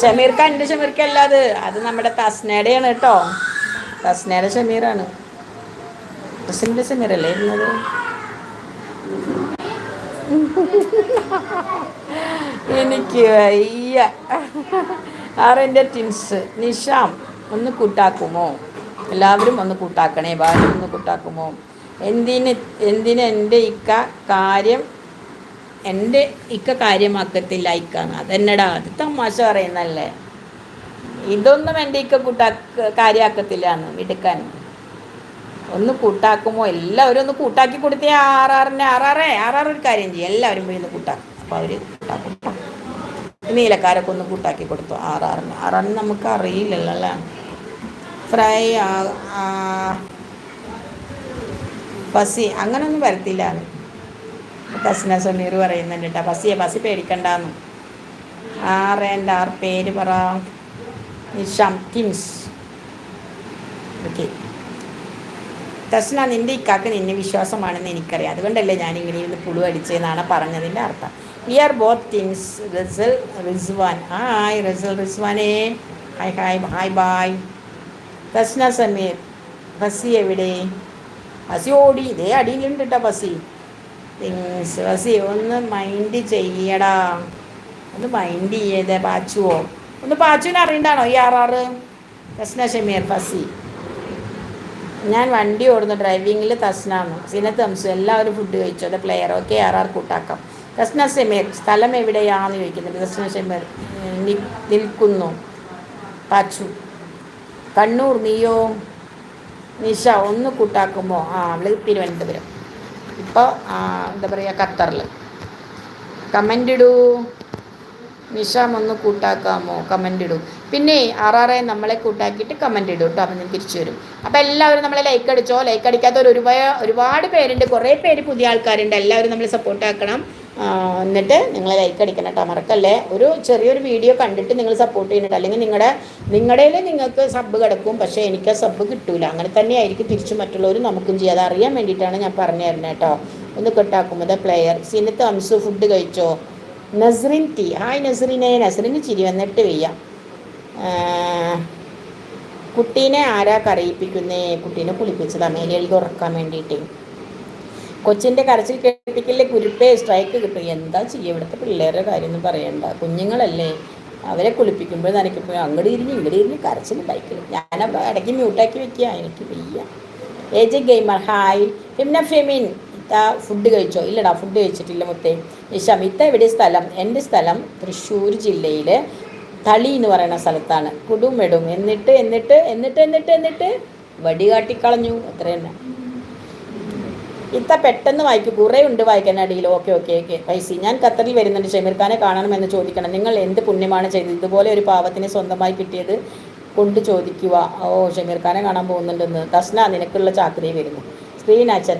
ഷമീർക്ക് എന്റെ ഷമീർക്ക് അല്ല അത് അത് നമ്മുടെ തസ്നയുടെയാണ് കേട്ടോ. തസ്നയുടെ ഷമീറാണ്. റസിന്റെ ഷമീറല്ലേ ഇരുന്നത്? എനിക്ക് വയ്യ. ആറെന്റെ ടിൻസ് നിഷാം ഒന്ന് കൂട്ടാക്കുമോ? എല്ലാവരും ഒന്ന് കൂട്ടാക്കണേ. ഭാര്യ ഒന്ന് കൂട്ടാക്കുമോ? എന്തിന് എന്തിന് എന്റെ ഇക്ക കാര്യം എന്റെ ഇക്ക കാര്യമാക്കത്തില്ല ഇക്കാന്ന് അതെന്നടാ അത് തമാശ പറയുന്നല്ലേ ഇതൊന്നും എന്റെ ഇക്ക കൂട്ടാ കാര്യമാക്കത്തില്ല എന്ന് എടുക്കാൻ ഒന്ന് കൂട്ടാക്കുമോ? എല്ലാവരും ഒന്ന് കൂട്ടാക്കി കൊടുത്തേ ആറാറിന് ആറാറേ ആറാറ് ഒരു കാര്യം ചെയ്യും. എല്ലാവരും പോയി ഒന്ന് കൂട്ടാക്കും അപ്പോൾ അവർ കൂട്ടാക്കും നീലക്കാരൊക്കെ ഒന്ന് കൂട്ടാക്കി കൊടുത്തു ആറാറിന്. ആറാറിന് നമുക്ക് അറിയില്ലല്ലോ അല്ലേ? ഫ്രൈ പസി അങ്ങനൊന്നും വരത്തില്ല തസ്ന സുനീർ പറയുന്നുണ്ട് കേട്ടോ പസിയെ പസി പേടിക്കണ്ടെന്ന്. ആറ് എന്റെ ആറ് പേര് പറ. നിഷാം കിംസ് ഓക്കെ. തസ്ന നിന്റെ ഇക്കാക്ക് നിന്നെ വിശ്വാസമാണെന്ന് എനിക്കറിയാം. അതുകൊണ്ടല്ലേ ഞാൻ ഇങ്ങനെ ഇരുന്ന് പുളു അടിച്ചതെന്നാണ് പറഞ്ഞതിന്റെ അർത്ഥം. We are both things Risal Rizwan hi Risal റിസ്വാനേ hi hi hi bye Thasna Sameer Fasi എവിടെ? ഫസി ഓടി. ഇതേ അടിയിലുണ്ട് കേട്ടോ ഫസി ഫസി ഒന്ന് മൈൻഡ് ചെയ്യടാ. ഒന്ന് മൈൻഡ് ചെയ്തേ പാച്ചുവോ. ഒന്ന് പാച്ചുവിനെ അറിയണ്ടാണോ ഈ ആറാറ് തസ്ന ഷമീർ ഫസി. ഞാൻ വണ്ടി ഓടുന്നു ഡ്രൈവിങ്ങിൽ തസ്നാന്ന് സിനത്ത് തംസു എല്ലാവരും ഫുഡ് കഴിച്ചു? അത് പ്ലെയർ ഓക്കെ ആർ കൂട്ടാക്കാം. തസ്ന ഷമീർ സ്ഥലം എവിടെയാന്ന് ചോദിക്കുന്നുണ്ട്. തസ്ന ഷമീർ നിൽക്കുന്നു. പാച്ചു. കണ്ണൂർ നീയോ? നിഷ ഒന്ന് കൂട്ടാക്കുമോ ആ അവൾ തിരുവനന്തപുരം. ഇപ്പോൾ എന്താ പറയുക ഖത്തറിൽ കമന്റ് ഇടൂ. നിഷാം ഒന്ന് കൂട്ടാക്കാമോ? കമന്റ് ഇടൂ. പിന്നെ ആറാറെ നമ്മളെ കൂട്ടാക്കിയിട്ട് കമന്റ് ഇടും കേട്ടോ അപ്പം ഞാൻ തിരിച്ചു വരും. അപ്പോൾ എല്ലാവരും നമ്മളെ ലൈക്ക് അടിച്ചോ? ലൈക്ക് അടിക്കാത്തവർ ഒരുപാട് ഒരുപാട് പേരുണ്ട്. കുറേ പേര് പുതിയ ആൾക്കാരുണ്ട്. എല്ലാവരും നമ്മളെ സപ്പോർട്ട് ആക്കണം. എന്നിട്ട് നിങ്ങൾ ലൈക്ക് അടിക്കണം കേട്ടോ മറക്കല്ലേ? ഒരു ചെറിയൊരു വീഡിയോ കണ്ടിട്ട് നിങ്ങൾ സപ്പോർട്ട് ചെയ്യുന്നുണ്ട് അല്ലെങ്കിൽ നിങ്ങളുടെ നിങ്ങളുടെ നിങ്ങൾക്ക് സബ് കിടക്കും പക്ഷേ എനിക്ക് സബ് കിട്ടൂല. അങ്ങനെ തന്നെയായിരിക്കും തിരിച്ചു മറ്റുള്ളവർ നമുക്കും ചെയ്യാതെ അറിയാൻ വേണ്ടിയിട്ടാണ് ഞാൻ പറഞ്ഞു തരുന്നത് കേട്ടോ ഒന്ന് കെട്ടാക്കുമ്പോൾ പ്ലെയർ സിനത്ത് അംസു ഫുഡ് കഴിച്ചോ? നസ്രിൻ ടി. ഹായ് നസ്രിനെ. നസ്രിന് ചിരി വന്നിട്ട് വയ്യ. കുട്ടീനെ ആരാ കറിയിപ്പിക്കുന്നേ കുട്ടീനെ കുളിപ്പിച്ചത്. അമേലിയിലേക്ക് ഉറക്കാൻ വേണ്ടിയിട്ട്. കൊച്ചിന്റെ കരച്ചിൽ കേട്ടിക്കില്ലേ കുരുപ്പേ സ്ട്രൈക്ക് കിട്ടും. എന്താ ചെയ്യുക ഇവിടുത്തെ പിള്ളേരുടെ കാര്യം ഒന്നും പറയണ്ട. കുഞ്ഞുങ്ങളല്ലേ. അവരെ കുളിപ്പിക്കുമ്പോൾ നനയ്ക്കുമ്പോൾ അങ്ങോട്ട് ഇരിഞ്ഞ് ഇങ്ങോട്ട് ഇരുന്ന് കരച്ചിൽ ഉണ്ടായിക്കില്ല ഞാൻ ഇടയ്ക്ക് മ്യൂട്ടാക്കി വെക്കുക എനിക്ക് വയ്യ. Age gamer. ഹായ്. പിന്നെ ഫെമിൻ. ഇത്ത ഫുഡ് കഴിച്ചോ? ഇല്ലടാ ഫുഡ് കഴിച്ചിട്ടില്ല മുത്തേ. നിഷാം ഇത്ത എവിടെ സ്ഥലം? എന്റെ സ്ഥലം തൃശ്ശൂർ ജില്ലയിൽ തളി എന്ന് പറയുന്ന സ്ഥലത്താണ്. കുടുമെടും എന്നിട്ട് എന്നിട്ട് എന്നിട്ട് എന്നിട്ട് എന്നിട്ട് വടി കാട്ടിക്കളഞ്ഞു. അത്ര തന്നെ ഇത്ത പെട്ടെന്ന് വായിക്കും. കുറേ ഉണ്ട് വായിക്കാൻ അടിയിൽ. Okay okay okay. പൈസ ഞാൻ ഖത്തറിൽ വരുന്നുണ്ട്. ഷമീർ ഖാനെ കാണണമെന്ന് ചോദിക്കണം. നിങ്ങൾ എന്ത് പുണ്യമാണ് ചെയ്തത്? ഇതുപോലെ ഒരു പാവത്തിനെ സ്വന്തമായി കിട്ടിയത് കൊണ്ട് ചോദിക്കുക. ഓ ഷമീർ ഖാനെ കാണാൻ പോകുന്നുണ്ടെന്ന്. ദസ്ന നിനക്കുള്ള ചാക്രി വരുന്നു. ശ്രീനാച്ചൻ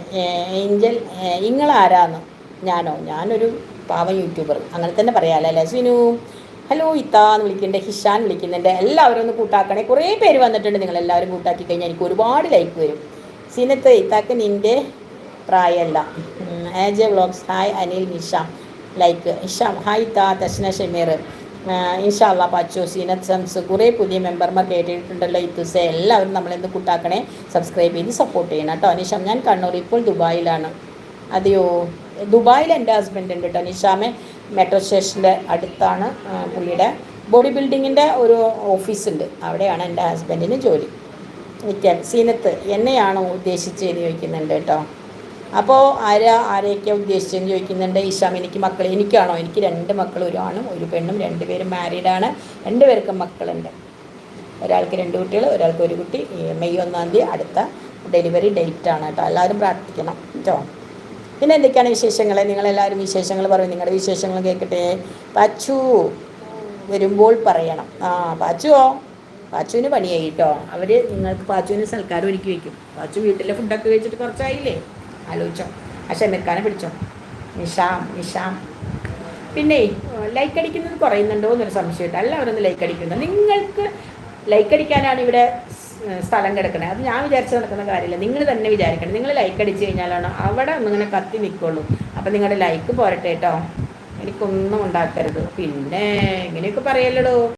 ഏഞ്ചൽ നിങ്ങൾ ഇങ്ങളാരാന്ന് ഞാനോ? ഞാനൊരു പാവം യൂട്യൂബർ. അങ്ങനെ തന്നെ പറയാമല്ലോ അല്ലേ സിനു ഹലോ ഇത്ത എന്ന് വിളിക്കുന്നുണ്ട്. ഹിഷാൻ വിളിക്കുന്നുണ്ട്. എല്ലാവരും ഒന്ന് കൂട്ടാക്കണേ. കുറേ പേര് വന്നിട്ടുണ്ട്. നിങ്ങൾ എല്ലാവരും കൂട്ടാക്കി കഴിഞ്ഞാൽ എനിക്ക് ഒരുപാട് ലൈക്ക് വരും. സിനത്ത് ഇത്താക്ക് നിന്റെ പ്രായമല്ല ആജ് vlogs. Hi Anil Nisham. Like Isham hi താ തശ്ന ഷമീർ. ഇൻഷാല്ല പച്ചു സീനത്ത് സംസ് കുറേ പുതിയ മെമ്പർമാർ കേട്ടിട്ടുണ്ടല്ലോ ഇത്തുസെ എല്ലാവരും നമ്മളെന്ത് കൂട്ടാക്കണേ. സബ്സ്ക്രൈബ് ചെയ്ത് സപ്പോർട്ട് ചെയ്യണം കേട്ടോ നിഷാം. ഞാൻ കണ്ണൂർ ഇപ്പോൾ ദുബായിലാണ്. അതെയോ? ദുബായിൽ എന്റെ ഹസ്ബൻഡ് ഉണ്ട് കേട്ടോ നിഷാമെ മെട്രോ സ്റ്റേഷന്റെ അടുത്താണ് പുള്ളിയുടെ ബോഡി ബിൽഡിങ്ങിന്റെ ഒരു ഓഫീസ് ഉണ്ട്. അവിടെയാണ് എന്റെ ഹസ്ബൻഡിന് ജോലി. നിൽക്കാൻ സീനത്ത് എന്നെയാണോ ഉദ്ദേശിച്ച് ചോദിക്കുന്നുണ്ട് കേട്ടോ. അപ്പോൾ ആരാ ആരെയൊക്കെ ഉദ്ദേശിച്ചെന്ന് ചോദിക്കുന്നുണ്ട്? ഈശാം എനിക്ക് മക്കൾ എനിക്കാണോ? എനിക്ക് രണ്ട് മക്കൾ ഒരു ഒരു പെണ്ണും രണ്ടുപേരും മാരീഡാണ് രണ്ടുപേർക്കും മക്കളുണ്ട്. ഒരാൾക്ക് രണ്ട് കുട്ടികൾ ഒരാൾക്ക് ഒരു കുട്ടി. മെയ് ഒന്നാം തീയതി അടുത്ത ഡെലിവറി ഡേറ്റ് ആണ് കേട്ടോ. എല്ലാവരും പ്രാർത്ഥിക്കണം കേട്ടോ. പിന്നെ എന്തൊക്കെയാണ് വിശേഷങ്ങൾ നിങ്ങളെല്ലാവരും വിശേഷങ്ങൾ പറയും. നിങ്ങളുടെ വിശേഷങ്ങൾ കേൾക്കട്ടെ പച്ചു വരുമ്പോൾ പറയണം. ആ പാച്ചുവോ? പാച്ചുവിന് പണിയായി കേട്ടോ. അവർ നിങ്ങൾക്ക് പാച്ചുവിന് സൽക്കാരം ഒരുക്കി വയ്ക്കും പാച്ചു വീട്ടിലെ ഫുഡൊക്കെ കഴിച്ചിട്ട് കുറച്ചായില്ലേ? ആലോചിച്ചോ. ആ ഷെമിർക്കാനെ പിടിച്ചോ. നിഷാം നിഷാം. പിന്നെ ലൈക്ക് അടിക്കുന്നത് കുറയുന്നുണ്ടോ എന്നൊരു സംശയമുണ്ട്. അവരൊന്ന് ലൈക്ക് അടിക്കുന്നുണ്ട് നിങ്ങൾക്ക് ലൈക്ക് അടിക്കാനാണ് ഇവിടെ സ്ഥലം കിടക്കണേ. അത് ഞാൻ വിചാരിച്ച് നടക്കുന്ന കാര്യമില്ല. നിങ്ങൾ തന്നെ വിചാരിക്കണം. നിങ്ങൾ ലൈക്ക് അടിച്ച് കഴിഞ്ഞാലാണ് അവിടെ ഒന്നിങ്ങനെ കത്തി നിൽക്കുള്ളൂ അപ്പം നിങ്ങളുടെ ലൈക്ക് പോരട്ടെ കേട്ടോ. എനിക്കൊന്നും ഉണ്ടാക്കരുത്. പിന്നെ ഇങ്ങനെയൊക്കെ പറയല്ലടോ.